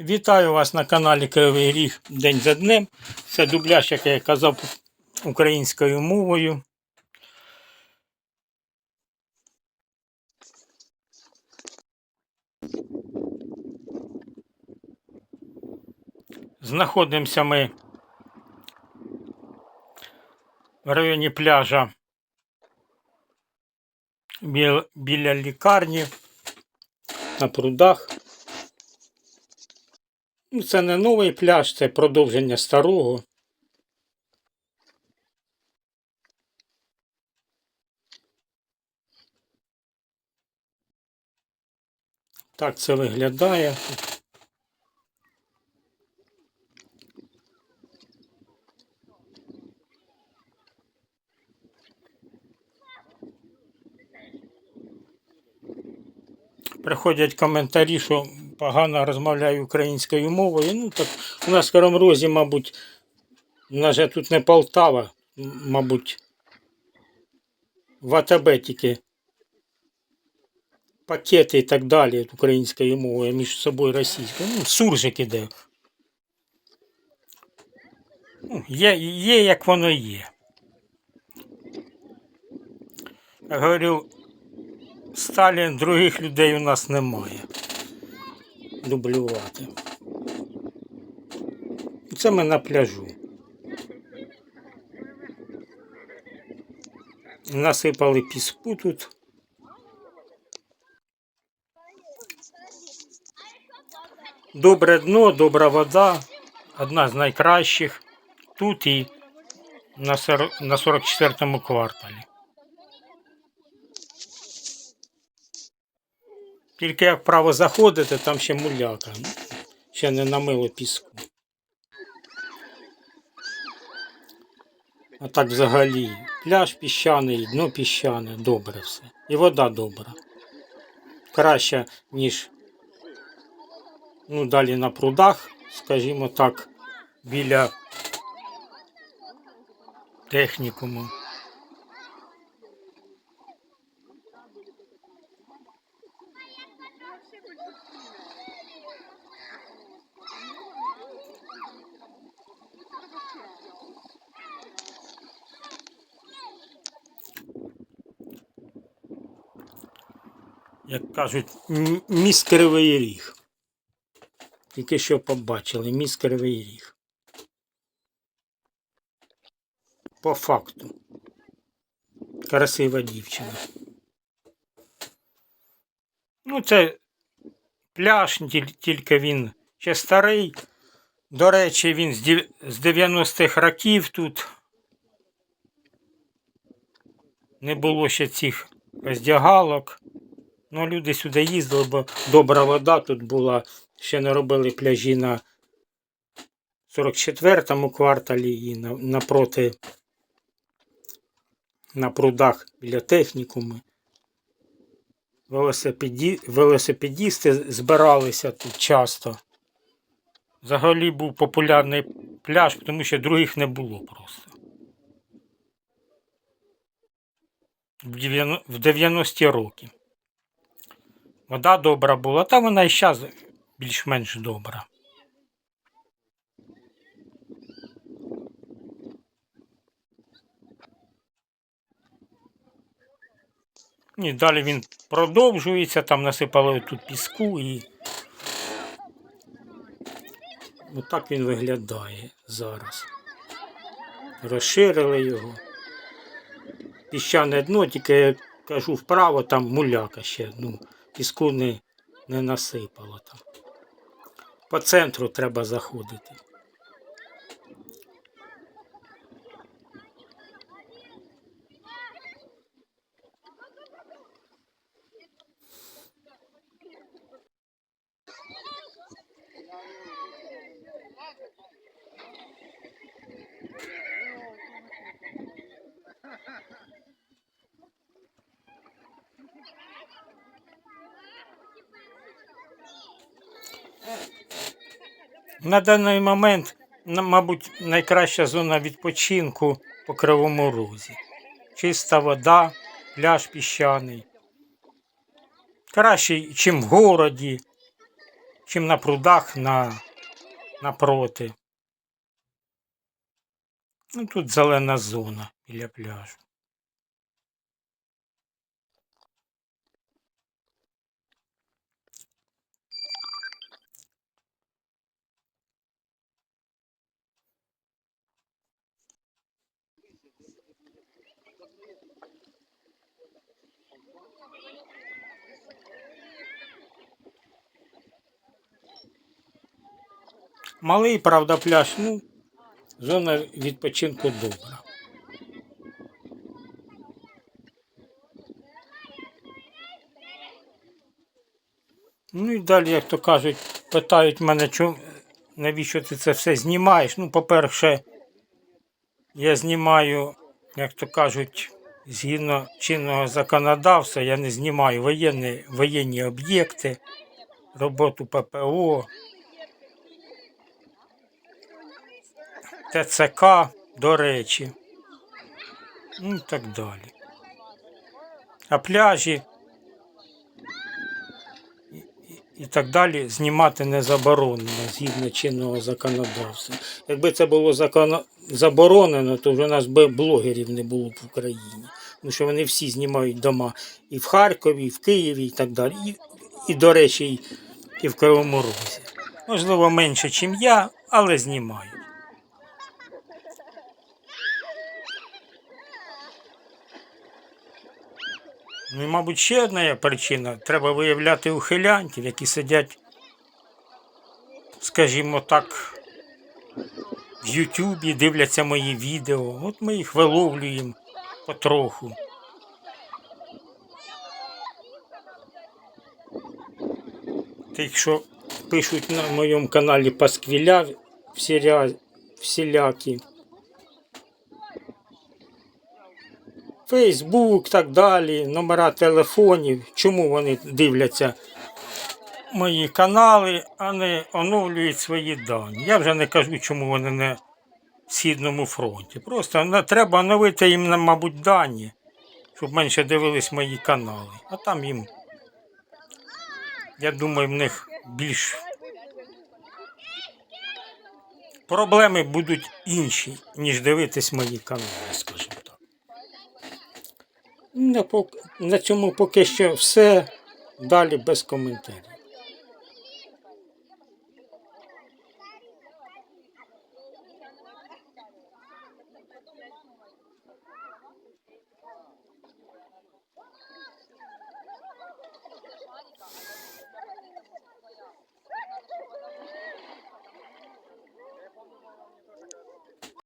Вітаю вас на каналі Кривий Ріг День за днем. Це дубляж, як я казав українською мовою. Знаходимося ми в районі пляжа біля лікарні на прудах. Ну, Це не новий пляж, це продовження старого. Так це виглядає. Приходять коментарі, що погано розмовляю українською мовою. Ну, так у нас в Кривому Розі, мабуть, у нас же тут не Полтава, мабуть, в АТБ тільки пакети і так далі українською мовою, між собою російською. Ну, суржик іде. Ну, є, є, як воно є. Я говорю, Сталін, других людей у нас немає. Дублювати. Це ми на пляжу. Насипали піску тут. Добре дно, добра вода. Одна з найкращих. Тут і на сор- на 44-му кварталі. Тільки як право заходити, там ще муляка. Ще не намило піску. А так взагалі. Пляж піщаний, дно піщане, добре все. І вода добра. Краща, ніж ну, далі на прудах, скажімо так, біля технікуму. Як кажуть, міст Кривий Ріг. Тільки що побачили, міст Кривий Ріг. По факту. Красива дівчина. Ну, це пляж, тільки він ще старий. До речі, він з 90-х років тут. Не було ще цих роздягалок. Ну, люди сюди їздили, бо добра вода тут була. Ще не робили пляжі на 44-му кварталі і напроти на прудах біля технікуми. Велосипеді... Велосипедісти збиралися тут часто. Взагалі був популярний пляж, тому що других не було просто. В 90 в 90-ті роки. Вода добра була, та вона і зараз більш-менш добра. І далі він продовжується, там насипали тут піску і отак він виглядає зараз. Розширили його. Піщане дно, тільки я кажу вправо, там муляка ще. Ну, піску не, не насипало там. По центру треба заходити. На даний момент, мабуть, найкраща зона відпочинку по Кривому Розі. Чиста вода, пляж піщаний. Кращий, чим в городі, чим на прудах на, напроти. Ну, тут зелена зона біля пляжу. Малий, правда, пляж, ну, зона відпочинку добра. Ну і далі, як то кажуть, питають мене, навіщо ти це все знімаєш. Ну, по-перше, я знімаю, як то кажуть, згідно чинного законодавства, я не знімаю воєнні, воєнні об'єкти, роботу ППО, ТЦК, до речі. Ну і так далі. А пляжі і- так далі знімати не заборонено згідно чинного законодавства. Якби це було законо... заборонено, то вже у нас би блогерів не було б в Україні. Тому що вони всі знімають дома і в Харкові, і в Києві, і так далі. І, і до речі, і, в Кривому Розі. Можливо, менше, ніж я, але знімають. Ну і, мабуть, ще одна причина. Треба виявляти ухилянтів, які сидять, скажімо так, в Ютубі, дивляться мої відео. От ми їх виловлюємо потроху. Тих, що пишуть на моєму каналі Пасквіля всіря... всілякі. Фейсбук, так далі, номера телефонів. Чому вони дивляться мої канали, не оновлюють свої дані. Я вже не кажу, чому вони не в Східному фронті. Просто треба оновити їм, мабуть, дані, щоб менше дивились мої канали. А там їм, я думаю, в них більш проблеми будуть інші, ніж дивитись мої канали, скажімо так. Пок- на цьому поки що все. Далі без коментарів.